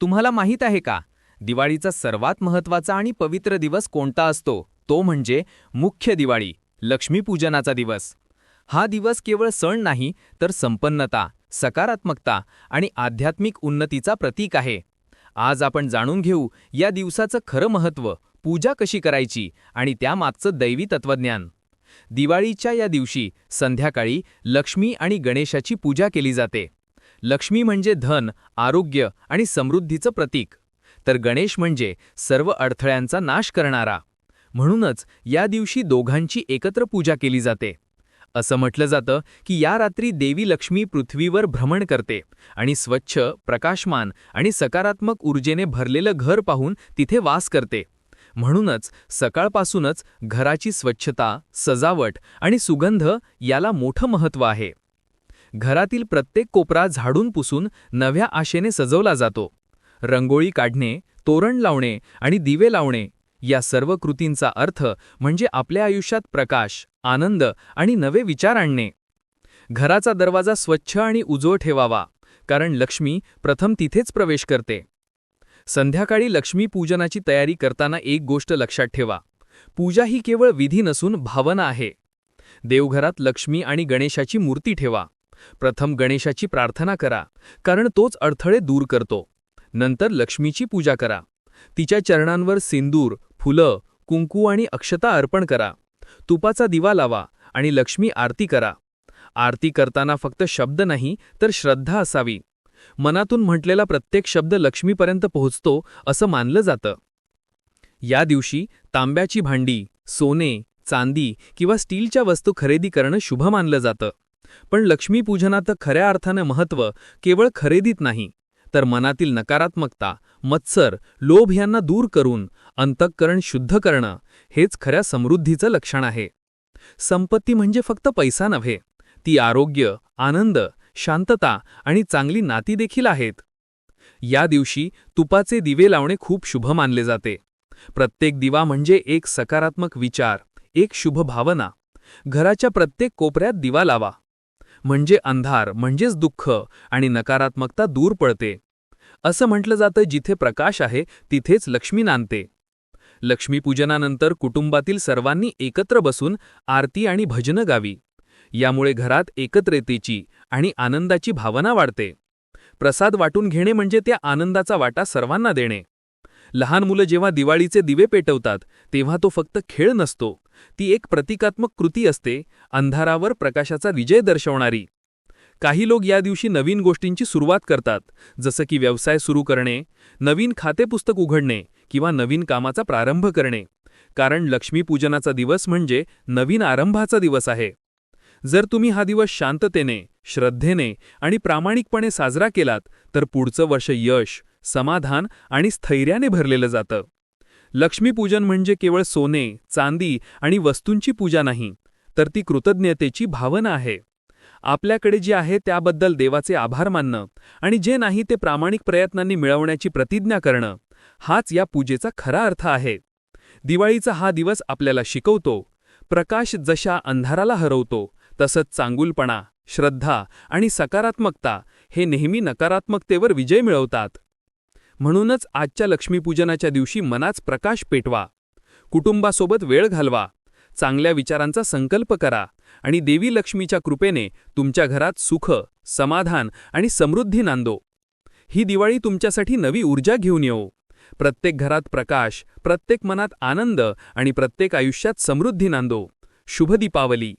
तुम्हाला माहीत आहे का? दिवाळीचा सर्वात महत्त्वाचा आणि पवित्र दिवस कोणता असतो? तो म्हणजे मुख्य दिवाळी लक्ष्मीपूजनाचा दिवस. हा दिवस केवळ सण नाही तर संपन्नता सकारात्मकता आणि आध्यात्मिक उन्नतीचा प्रतीक आहे. आज आपण जाणून घेऊ या दिवसाचं खरं महत्त्व पूजा कशी करायची आणि त्यामागचं दैवी तत्वज्ञान दिवाळीच्या या दिवशी संध्याकाळी लक्ष्मी आणि गणेशाची पूजा केली जाते. लक्ष्मी म्हणजे धन आरोग्य आणि समृद्धीचं प्रतीक. तर गणेश म्हणजे सर्व अडथळ्यांचा नाश करणारा. म्हणूनच या दिवशी दोघांची एकत्र पूजा केली जाते. असं म्हटलं जातं की या रात्री देवी लक्ष्मी पृथ्वीवर भ्रमण करते आणि स्वच्छ प्रकाशमान आणि सकारात्मक ऊर्जेने भरलेलं घर पाहून तिथे वास करते. म्हणूनच सकाळपासूनच घराची स्वच्छता सजावट आणि सुगंध याला मोठं महत्त्व आहे. घरातील प्रत्येक कोपरा झाडून पुसून नव्या आशेने सजवला जातो. रंगोळी काढणे तोरण लावणे आणि दिवे लावणे या सर्व कृतींचा अर्थ म्हणजे आपल्या आयुष्यात प्रकाश आनंद आणि नवे विचार आणणे. घराचा दरवाजा स्वच्छ आणि उजो ठेवावा कारण लक्ष्मी प्रथम तिथेच प्रवेश करते. संध्याकाळी लक्ष्मीपूजनाची तयारी करताना एक गोष्ट लक्षात ठेवा. पूजा ही केवळ विधी नसून भावना आहे. देवघरात लक्ष्मी आणि गणेशाची मूर्ती ठेवा. प्रथम गणेशाची प्रार्थना करा कारण तोच अडथळे दूर करतो. नंतर लक्ष्मीची पूजा करा. तिच्या चरणांवर सिंदूर फुलं कुंकू आणि अक्षता अर्पण करा. तुपाचा दिवा लावा आणि लक्ष्मी आरती करा. आरती करताना फक्त शब्द नाही तर श्रद्धा असावी. मनातून म्हटलेला प्रत्येक शब्द लक्ष्मीपर्यंत पोहोचतो असं मानलं जातं. या दिवशी तांब्याची भांडी सोने चांदी किंवा स्टीलच्या वस्तू खरेदी करणं शुभ मानलं जातं. पण लक्ष्मीपूजनाचं खऱ्या अर्थानं महत्त्व केवळ खरेदीत नाही तर मनातील नकारात्मकता मत्सर लोभ यांना दूर करून अंतःकरण शुद्ध करणं हेच खऱ्या समृद्धीचं लक्षण आहे. संपत्ती म्हणजे फक्त पैसा नव्हे ती आरोग्य आनंद शांतता आणि चांगली नाती देखील आहेत. या दिवशी तुपाचे दिवे लावणे खूप शुभ मानले जाते. प्रत्येक दिवा म्हणजे एक सकारात्मक विचार एक शुभ भावना. घराच्या प्रत्येक कोपऱ्यात दिवा लावा. म्हणजे अंधार म्हणजेच दुःख आणि नकारात्मकता दूर पडते. असं म्हटलं जातं जिथे प्रकाश आहे तिथेच लक्ष्मी नांदते. लक्ष्मीपूजनानंतर कुटुंबातील सर्वांनी एकत्र बसून आरती आणि भजनं गावी. यामुळे घरात एकत्रेतेची आणि आनंदाची भावना वाढते. प्रसाद वाटून घेणे म्हणजे त्या आनंदाचा वाटा सर्वांना देणे. लहान मुलं जेव्हा दिवाळीचे दिवे पेटवतात तेव्हा तो फक्त खेळ नसतो. ती एक प्रतिकात्मक कृती असते अंधारावर प्रकाशाचा विजय दर्शवणारी. काही लोक या दिवशी नवीन गोष्टींची सुरुवात करतात जसं की व्यवसाय सुरू करणे नवीन खातेपुस्तक उघडणे किंवा नवीन कामाचा प्रारंभ करणे. कारण लक्ष्मीपूजनाचा दिवस म्हणजे नवीन आरंभाचा दिवस आहे. जर तुम्ही हा दिवस शांततेने श्रद्धेने आणि प्रामाणिकपणे साजरा केलात तर पुढचं वर्ष यश समाधान आणि स्थैर्याने भरलेलं जातं. लक्ष्मीपूजन म्हणजे केवळ सोने चांदी आणि वस्तूंची पूजा नाही तर ती कृतज्ञतेची भावना आहे. आपल्याकडे जे आहे त्याबद्दल देवाचे आभार मानणं आणि जे नाही ते प्रामाणिक प्रयत्नांनी मिळवण्याची प्रतिज्ञा करणं हाच या पूजेचा खरा अर्थ आहे. दिवाळीचा हा दिवस आपल्याला शिकवतो प्रकाश जशा अंधाराला हरवतो तसंच चांगुलपणा श्रद्धा आणि सकारात्मकता हे नेहमी नकारात्मकतेवर विजय मिळवतात. म्हणूनच आजच्या लक्ष्मीपूजनाच्या दिवशी मनाच प्रकाश पेटवा. कुटुंबासोबत वेळ घालवा. चांगल्या विचारांचा संकल्प करा आणि देवी लक्ष्मीच्या कृपेने तुमच्या घरात सुख समाधान आणि समृद्धी नांदो. ही दिवाळी तुमच्यासाठी नवी ऊर्जा घेऊन येऊ प्रत्येक घरात प्रकाश प्रत्येक मनात आनंद आणि प्रत्येक आयुष्यात समृद्धी नांदो. शुभ दीपावली.